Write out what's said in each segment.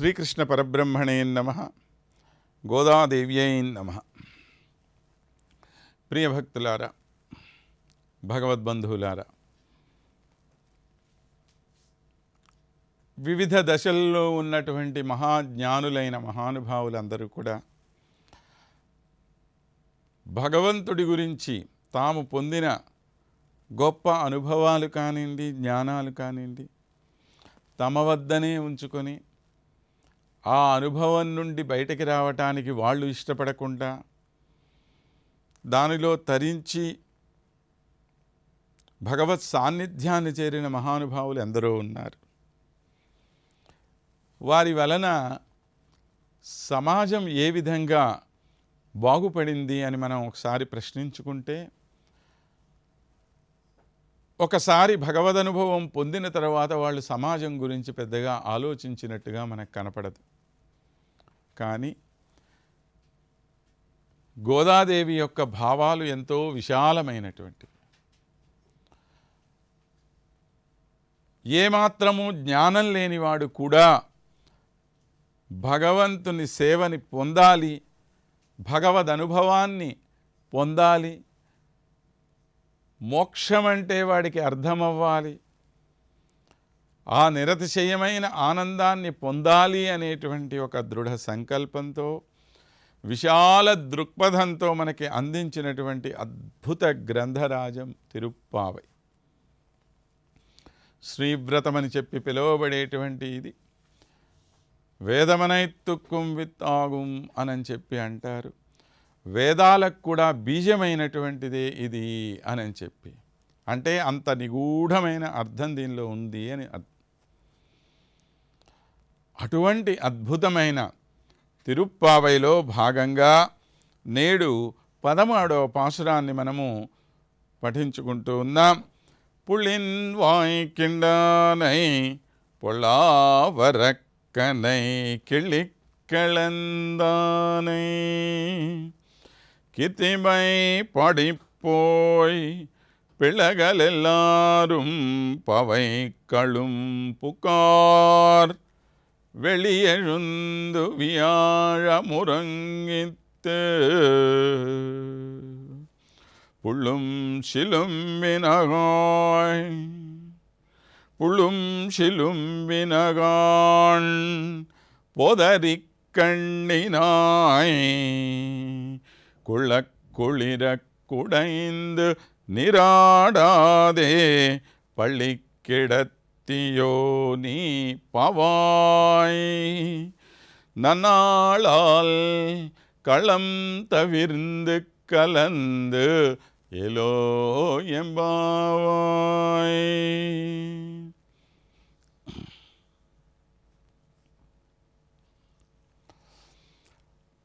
శ్రీకృష్ణ పరబ్రహ్మణే నమ గోదాదేవ్యై నమ. ప్రియభక్తులారా భగవద్బంధువులారా వివిధ దశల్లో ఉన్నటువంటి మహాజ్ఞానులైన మహానుభావులందరూ కూడా భగవంతుడి గురించి తాము పొందిన గొప్ప అనుభవాలు కానివ్వండి జ్ఞానాలు కానివ్వండి తమ వద్దనే ఉంచుకొని ఆ అనుభవం నుండి బయటకి రావటానికి వాళ్ళు ఇష్టపడకుండా దానిలో తరించి భగవత్ సాన్నిధ్యాన్ని చేరిన మహానుభావులు ఎందరో ఉన్నారు. వారి వలన సమాజం ఏ విధంగా బాగుపడింది అని మనం ఒకసారి ప్రశ్నించుకుంటే ఒకసారి భగవద్ అనుభవం పొందిన తర్వాత వాళ్ళు సమాజం గురించి పెద్దగా ఆలోచించినట్టుగా మనకు కనపడదు. కానీ గోదాదేవి యొక్క భావాలు ఎంతో విశాలమైనటువంటివి ఏమాత్రము జ్ఞానం లేనివాడు కూడా భగవంతుని సేవని పొందాలి భగవద్ అనుభవాన్ని పొందాలి మోక్షం అంటే వాడికి అర్థమవ్వాలి ఆ నిరతిశయమైన ఆనందాన్ని పొందాలి అనేటువంటి ఒక దృఢ సంకల్పంతో విశాల దృక్పథంతో మనకి అందించినటువంటి అద్భుత గ్రంథరాజం తిరుప్పావై. శ్రీవ్రతమని చెప్పి పిలువబడేటువంటి ఇది. వేదమనైత్తుక్కుం విత్తాగుం అని చెప్పి అంటారు. వేదాలకు కూడా బీజమైనటువంటిదే ఇది అని చెప్పి. అంటే అంత నిగూఢమైన అర్థం దీనిలో ఉంది అని అర్థం. అటువంటి అద్భుతమైన తిరుప్పావైలో భాగంగా నేడు పదమూడవ పాసురాన్ని మనము పఠించుకుంటూ ఉన్నాం. పుళిన్ వాయ్ కిండానై పొళ్ళావరక్కనై కిళ్ళి కళందానై కితిమై పడిపోయి పిళ్ళగలెల్లారు పవై కళుం పుకార్. வெளியெழுந்து வியாழ முறங்கித்து புள்ளும் சிலும்பினகாய் புள்ளும் சிலும்பினகான் பொதறி கண்ணினாய். குளக் குளிரக் குடைந்து நிராடாதே பள்ளி கிடத்தியோ நீ பவாய் நன்னாளால் களம் தவிர்ந்து கலந்து எலோ எம்பாவாய்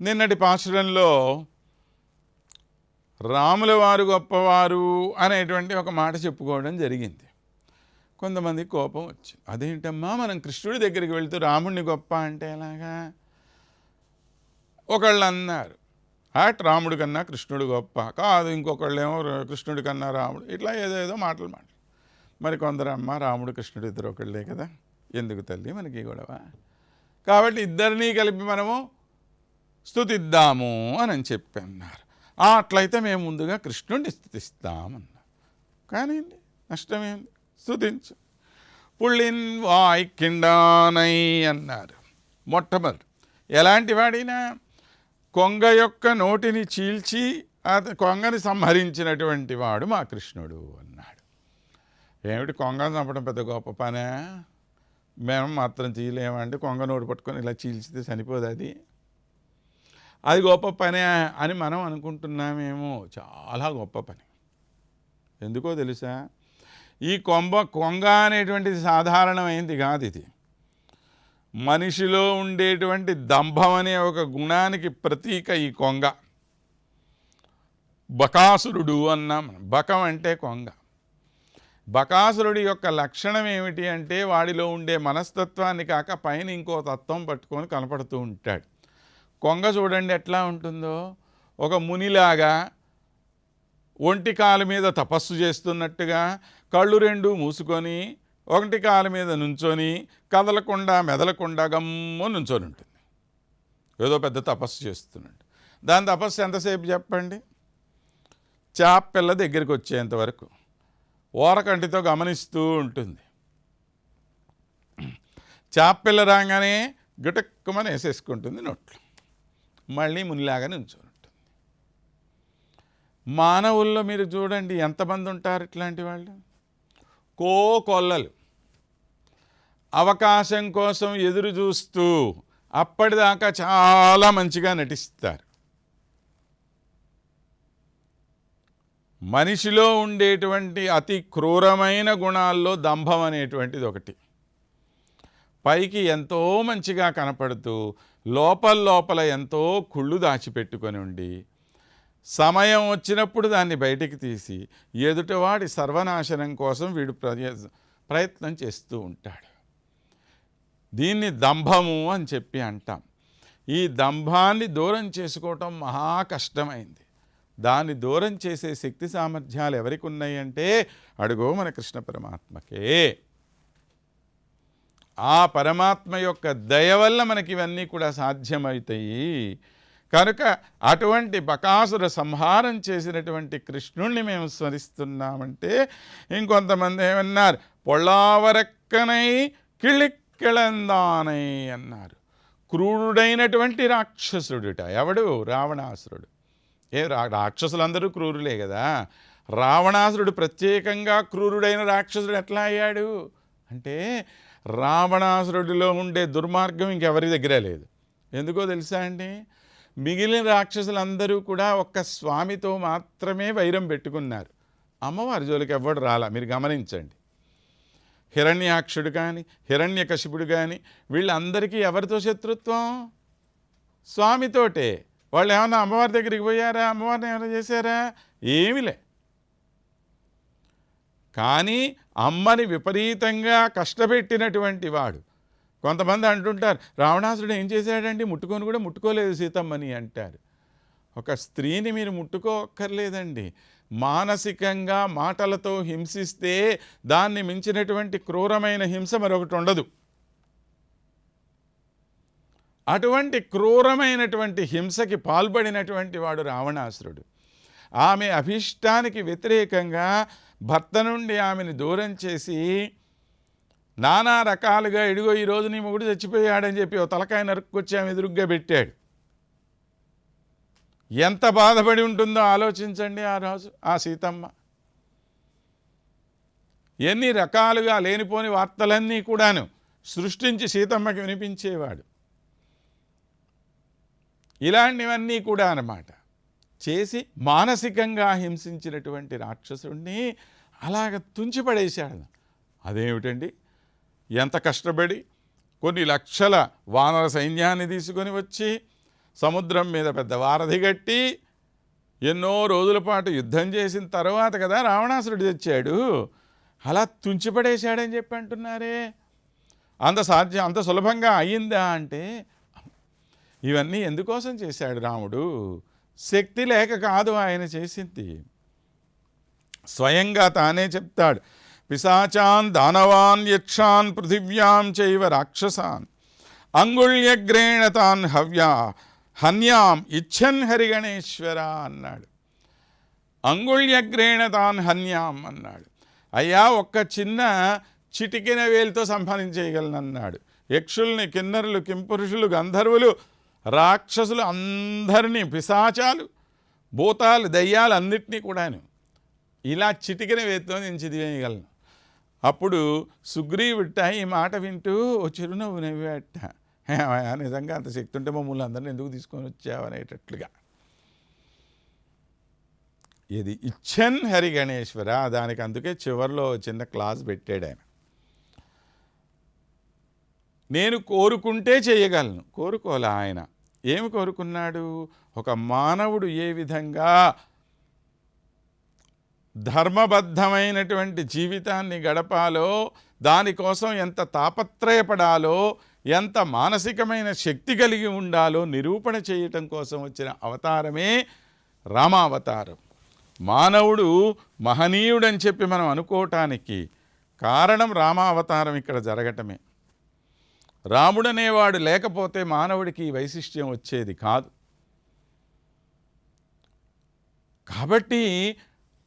నిన్నటి పాశ్రంలో రాముల వారు గొప్పవారు అనేటువంటి ఒక మాట చెప్పుకోవడం జరిగింది కొంతమంది కోపం వచ్చింది. అదేంటమ్మా? మనం కృష్ణుడి దగ్గరికి వెళ్తూ రాముడిని గొప్ప అంటే ఎలాగా? ఒకళ్ళు అన్నారు ఆట్ రాముడి కన్నా కృష్ణుడు గొప్ప. కాదు ఇంకొకళ్ళేమో కృష్ణుడి కన్నా రాముడు. ఇట్లా ఏదో ఏదో మాటలు మాటలు మరి కొందరు అమ్మ రాముడు కృష్ణుడు ఇద్దరు ఒకళ్ళే కదా? ఎందుకు తల్లి మనకి గొడవ? కాబట్టి ఇద్దరినీ కలిపి మనము స్థుతిద్దాము అని చెప్పి అన్నారు "ఆ, అట్లయితే మేము ముందుగా కృష్ణుడిని స్థుతిస్తామన్నారు. కానీ నష్టమేంది స్థుతించు పుళ్ళిన్ వాయికిండానై అన్నారు. మొట్టమొదటి ఎలాంటి వాడినా కొంగ యొక్క నోటిని చీల్చి కొంగని సంహరించినటువంటి వాడు మా కృష్ణుడు అన్నాడు. ఏమిటి కొంగను చంపడం పెద్ద గొప్ప పనే? మేము మాత్రం చీలేమంటే కొంగ నోటు పట్టుకొని ఇలా చీల్చితే చనిపోదు అది. అది గొప్ప పనే అని మనం అనుకుంటున్నామేమో. చాలా గొప్ప పని. ఎందుకో తెలుసా? ఈ కొంబ కొంగ అనేటువంటిది సాధారణమైంది కాదు ఇది. మనిషిలో ఉండేటువంటి దంభం అనే ఒక గుణానికి ప్రతీక ఈ కొంగ. బకాసురుడు అన్నాం. బకం అంటే కొంగ. బకాసురుడి యొక్క లక్షణం ఏమిటి అంటే వాడిలో ఉండే మనస్తత్వాన్ని కాక పైన ఇంకో తత్వం పట్టుకొని కనపడుతూ ఉంటాడు. కొంగ చూడండి ఎట్లా ఉంటుందో. ఒక మునిలాగా ఒంటి కాలు మీద తపస్సు చేస్తున్నట్టుగా కళ్ళు రెండు మూసుకొని ఒకటి కాలు మీద నుంచొని కదలకుండా మెదలకుండా గమ్ము నుంచొని ఉంటుంది. ఏదో పెద్ద తపస్సు చేస్తున్నాడు దాని తపస్సు ఎంతసేపు చెప్పండి? చాపిల్ల దగ్గరికి వచ్చేంత వరకు. ఓరకంటితో గమనిస్తూ ఉంటుంది. చేపపిల్ల రాగానే గిటక్కుమని వేసేసుకుంటుంది నోట్లో. మళ్ళీ మునిలాగా నుంచొని. మానవుల్లో మీరు చూడండి ఎంతమంది ఉంటారు ఇట్లాంటి వాళ్ళు? కో కొల్లలు అవకాశం కోసం ఎదురు చూస్తూ అప్పటిదాకా చాలా మంచిగా నటిస్తారు. మనిషిలో ఉండేటువంటి అతి క్రూరమైన గుణాల్లో దంభం అనేటువంటిది ఒకటి. పైకి ఎంతో మంచిగా కనపడుతూ లోపల లోపల ఎంతో కుళ్ళు దాచిపెట్టుకొని ఉండి సమయం వచ్చినప్పుడు దాన్ని బయటికి తీసి ఎదుటివాడి సర్వనాశనం కోసం వీడు ప్రయత్నం చేస్తూ ఉంటాడు. దీన్ని దంభము అని చెప్పి అంటాం. ఈ దంభాన్ని దూరం చేసుకోవటం మహా కష్టమైంది. దాన్ని దూరం చేసే శక్తి సామర్థ్యాలు ఎవరికి ఉన్నాయంటే అడుగో మన కృష్ణ పరమాత్మకే. ఆ పరమాత్మ యొక్క దయ వల్ల మనకి ఇవన్నీ కూడా సాధ్యమవుతాయి. కనుక అటువంటి బకాసుర సంహారం చేసినటువంటి కృష్ణుణ్ణి మేము స్మరిస్తున్నామంటే ఇంకొంతమంది ఏమన్నారు? పొళ్ళావరక్కనై కిళిక్కిళందానై అన్నారు. క్రూరుడైనటువంటి రాక్షసుడుట. ఎవడు? రావణాసురుడు. ఏ రా రాక్షసులందరూ క్రూరులే కదా. రావణాసురుడు ప్రత్యేకంగా క్రూరుడైన రాక్షసుడు ఎట్లా అయ్యాడు? అంటే రావణాసురుడిలో ఉండే దుర్మార్గం ఇంకెవరి దగ్గర లేదు. ఎందుకో తెలుసా అండి? మిగిలిన రాక్షసులందరూ కూడా ఒక్క స్వామితో మాత్రమే వైరం పెట్టుకున్నారు. అమ్మవారి జోలికి ఎవ్వడు రాలా మీరు గమనించండి. హిరణ్యాక్షుడు కానీ హిరణ్యకశిపుడు కానీ వీళ్ళందరికీ ఎవరితో శత్రుత్వం? స్వామితోటే. వాళ్ళు ఏమన్నా అమ్మవారి దగ్గరికి పోయారా? అమ్మవారిని ఏమైనా చేశారా? ఏమిలే. కానీ అమ్మని విపరీతంగా కష్టపెట్టినటువంటి వాడు కొంతమంది అంటుంటారు రావణాసురుడు ఏం చేశాడండి? ముట్టుకొని కూడా ముట్టుకోలేదు సీతమ్మని అంటారు. ఒక స్త్రీని మీరు ముట్టుకోక్కర్లేదండి. మానసికంగా మాటలతో హింసిస్తే దాన్ని మించినటువంటి క్రూరమైన హింస మరొకటి ఉండదు. అటువంటి క్రూరమైనటువంటి హింసకి పాల్పడినటువంటి వాడు రావణాసురుడు. ఆమె అభిష్టానికి వ్యతిరేకంగా భర్త నుండి ఆమెను దూరం చేసి నానా రకాలుగా ఇడిగో ఈరోజు నీ మొగుడు చచ్చిపోయాడని చెప్పి ఓ తలకాయ నరుక్కొచ్చాము ఎదురుగ్గా పెట్టాడు. ఎంత బాధపడి ఉంటుందో ఆలోచించండి ఆ రోజు ఆ సీతమ్మ. ఎన్ని రకాలుగా లేనిపోని వార్తలన్నీ కూడాను సృష్టించి సీతమ్మకి వినిపించేవాడు. ఇలాంటివన్నీ కూడా అన్నమాట. చేసి మానసికంగా హింసించినటువంటి రాక్షసుడిని అలాగ తుంచిపడేశాడు అదేమిటండి? ఎంత కష్టపడి కొన్ని లక్షల వానర సైన్యాన్ని తీసుకొని వచ్చి సముద్రం మీద పెద్ద వారధి కట్టి ఎన్నో రోజుల పాటు యుద్ధం చేసిన తర్వాత కదా రావణాసురుడు తెచ్చాడు. అలా తుంచిపడేశాడని చెప్పి అంటున్నారే. అంత సాధ్యం అంత సులభంగా అయ్యిందా అంటే ఇవన్నీ ఎందుకోసం చేశాడు రాముడు? శక్తి లేక కాదు ఆయన చేసింది. స్వయంగా తానే చెప్తాడు. పిశాచాన్ దానవాన్ యక్షాన్ పృథివ్యాం చైవ రాక్షసాన్ అంగుళ్యగ్రేణ తాన్ హవ్యా హన్యాం ఇచ్చన్ హరిగణేశ్వర అన్నాడు అంగుళ్యగ్రేణ తాన్ హన్యాం అన్నాడు అయ్యా ఒక్క చిన్న చిటికిన వేలుతో సంపాదించేయగలనన్నాడు యక్షుల్ని కిన్నరులు కింపురుషులు గంధర్వులు రాక్షసులు అందరినీ పిశాచాలు భూతాలు దయ్యాలు అన్నిటినీ కూడాను ఇలా చిటికిన వేత్తో నేను చదివేయగలను అప్పుడు సుగ్రీవుట్ట ఈ మాట వింటూ ఓ చిరునవ్వు నవ్వేట. నిజంగా అంత శక్తి ఉంటే మమ్మల్ని అందరిని ఎందుకు తీసుకొని వచ్చావు? అనేటట్లుగా. ఇది ఇచ్చన్ హరి గణేశ్వర దానికి అందుకే చివరిలో చిన్న క్లాస్ పెట్టాడు ఆయన. నేను కోరుకుంటే చేయగలను. కోరుకోలే ఆయన? ఏమి కోరుకున్నాడు? ఒక మానవుడు ఏ విధంగా ధర్మబద్ధమైనటువంటి జీవితాన్ని గడపాలో దానికోసం ఎంత తాపత్రయపడాలో ఎంత మానసికమైన శక్తి కలిగి ఉండాలో నిరూపణ చేయటం కోసం వచ్చిన అవతారమే రామావతారం. మానవుడు మహనీయుడని చెప్పి మనం అనుకోవటానికి కారణం రామావతారం ఇక్కడ జరగటమే. రాముడనేవాడు లేకపోతే మానవుడికి వైశిష్ట్యం వచ్చేది కాదు. కాబట్టి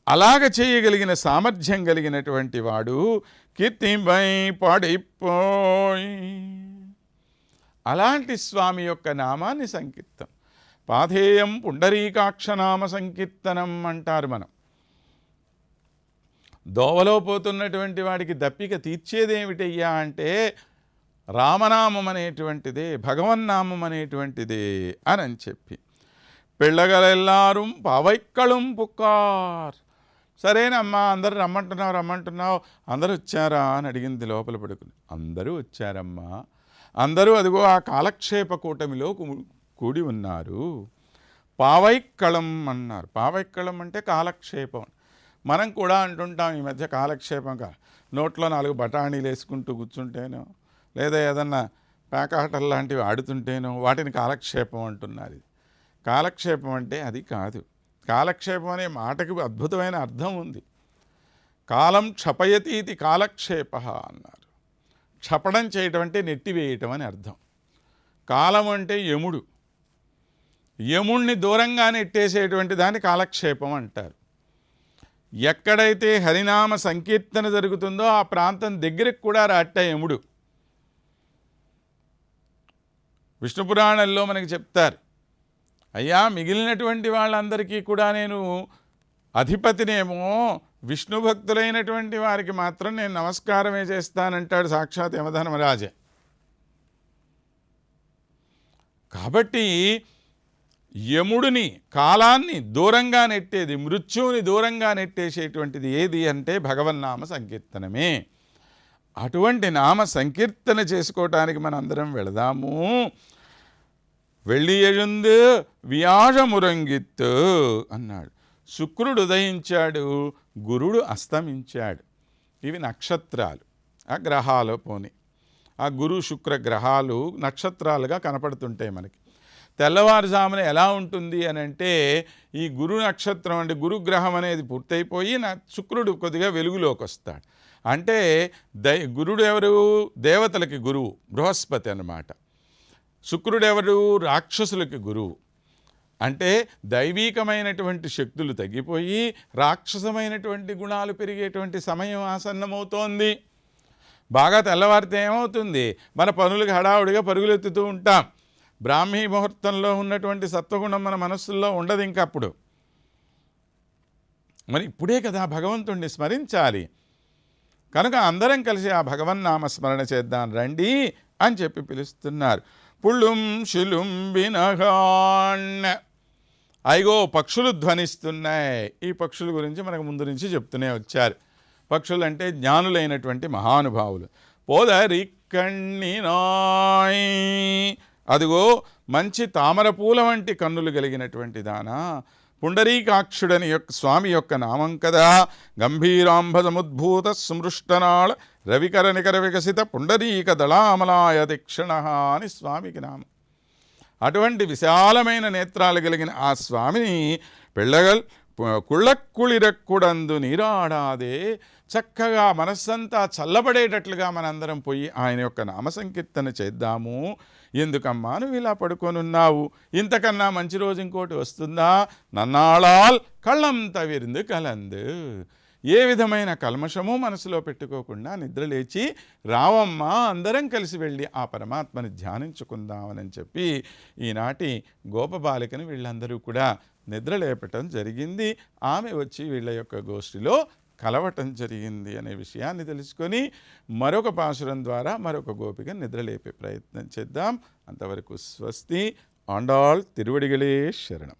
అలాగ చేయగలిగిన సామర్థ్యం కలిగినటువంటి వాడు కీర్తిపై పడిపోయి. అలాంటి స్వామి యొక్క నామాన్ని సంకీర్తం. పాధేయం పుండరీకాక్షనామ సంకీర్తనం అంటారు మనం. దోవలో పోతున్నటువంటి వాడికి దప్పిక తీర్చేదేమిటయ్యా అంటే రామనామం అనేటువంటిదే భగవన్నామం అనేటువంటిదే అని చెప్పి. పిళ్ళగలెల్లారు పావైక్కళం పుక్కార్. సరేనమ్మా అందరూ రమ్మంటున్నావు రమ్మంటున్నావు. అందరూ వచ్చారా అని అడిగింది లోపల పడుకుని అందరూ వచ్చారమ్మా. అందరూ అదిగో ఆ కాలక్షేప కూటమిలో కూడి ఉన్నారు. పావైక్కళం అన్నారు. పావైక్కళం అంటే కాలక్షేపం. మనం కూడా అంటుంటాం ఈ మధ్య కాలక్షేపంగా నోట్లో నాలుగు బఠానీలు వేసుకుంటూ కూర్చుంటేనో లేదా ఏదన్నా పేకాటలు లాంటివి ఆడుతుంటేనో వాటిని కాలక్షేపం అంటున్నారు. ఇది కాలక్షేపం అంటే అది కాదు. కాలక్షేపం అనే మాటకి అద్భుతమైన అర్థం ఉంది. కాలం క్షపయతి ఇది కాలక్షేప అన్నారు. క్షపడం చేయటం అంటే నెట్టివేయటం అని అర్థం. కాలం అంటే యముడు. యముణ్ణి దూరంగా నెట్టేసేటువంటి దాన్ని కాలక్షేపం అంటారు. ఎక్కడైతే హరినామ సంకీర్తన జరుగుతుందో ఆ ప్రాంతం దగ్గరికి కూడా రాట యముడు. విష్ణు పురాణంలో మనకి చెప్తారు అయ్యా మిగిలినటువంటి వాళ్ళందరికీ కూడా నేను అధిపతినేమో విష్ణు భక్తులైనటువంటి వారికి మాత్రం నేను నమస్కారమే చేస్తానంటాడు సాక్షాత్ యమధర్మరాజే. కాబట్టి యముడిని కాలాన్ని దూరంగా నెట్టేది మృత్యువుని దూరంగా నెట్టేసేటువంటిది ఏది అంటే భగవన్నామ సంకీర్తనమే. అటువంటి నామ సంకీర్తన చేసుకోవటానికి మనందరం వెళదాము. వెళ్ళి ఎഴുందు వ్యాజమురంగిత్తు అన్నాడు. శుక్రుడు ఉదయించాడు గురుడు అస్తమించాడు. ఇవి నక్షత్రాలు. ఆ గ్రహాలు పోని. ఆ గురు శుక్ర గ్రహాలు నక్షత్రాలుగా కనపడుతుంటాయి మనకి. తెల్లవారుజామున ఎలా ఉంటుంది అని అంటే ఈ గురు నక్షత్రం అంటే గురుగ్రహం అనేది పూర్తయిపోయి నా శుక్రుడు కొద్దిగా వెలుగులోకి వస్తాడు. అంటే దై గురుడు ఎవరు? దేవతలకి గురువు బృహస్పతి అన్నమాట. శుక్రుడెవరు? రాక్షసులకి గురువు. అంటే దైవీకమైనటువంటి శక్తులు తగ్గిపోయి రాక్షసమైనటువంటి గుణాలు పెరిగేటువంటి సమయం ఆసన్నమవుతోంది. బాగా తెల్లవారితే ఏమవుతుంది? మన పనులకు హడావుడిగా పరుగులెత్తుతూ ఉంటాం. బ్రాహ్మీ ముహూర్తంలో ఉన్నటువంటి సత్వగుణం మన మనస్సుల్లో ఉండదు ఇంకా అప్పుడు మరి ఇప్పుడే కదా భగవంతుణ్ణి స్మరించాలి. కనుక అందరం కలిసి ఆ భగవన్నామ స్మరణ చేద్దాం రండి అని చెప్పి పిలుస్తున్నారు. పుళ్ళుం శిలుంబినగాణ్ అయిగో పక్షులు ధ్వనిస్తున్నాయి. ఈ పక్షుల గురించి మనకు ముందు నుంచి చెప్తూనే వచ్చారు. పక్షులు అంటే జ్ఞానులైనటువంటి మహానుభావులు. పోదరి కಣ್ಣಿనాయ్ అదిగో మంచి తామర పూల వంటి కన్నులు కలిగినటువంటి దానా. పుండరీకాక్షుడని యొక్క స్వామి యొక్క నామం కదా. గంభీరాంబ సముద్భూత స్మృష్టనాళ రవికర నికర వికసిత పుండరీక దళామలాయ దక్షిణ అని స్వామికి నామం. అటువంటి విశాలమైన నేత్రాలు కలిగిన ఆ స్వామిని పెళ్ళగల్ కుళ్ళక్కుళిరక్కుడందు నీరాడాదే. చక్కగా మనస్సంతా చల్లబడేటట్లుగా మనందరం పోయి ఆయన యొక్క నామ సంకీర్తన చేద్దాము. ఎందుకమ్మా నువ్వు ఇలా పడుకొనున్నావు? ఇంతకన్నా మంచి రోజు ఇంకోటి వస్తుందా? నన్నాళాల్ కళ్ళం తవిరిందు కలందు. ఏ విధమైన కల్మషము మనసులో పెట్టుకోకుండా నిద్రలేచి రావమ్మా అందరం కలిసి వెళ్ళి ఆ పరమాత్మని ధ్యానించుకుందామని చెప్పి ఈనాటి గోపబాలికని వీళ్ళందరూ కూడా నిద్రలేపటం జరిగింది. ఆమె వచ్చి వీళ్ళ యొక్క గోష్ఠిలో కలవటం జరిగింది అనే విషయాన్ని తెలుసుకొని మరొక పాశురం ద్వారా మరొక గోపిక నిద్రలేపే ప్రయత్నం చేద్దాం. అంతవరకు స్వస్తి. ఆండాల్ తిరువడిగలే శరణం.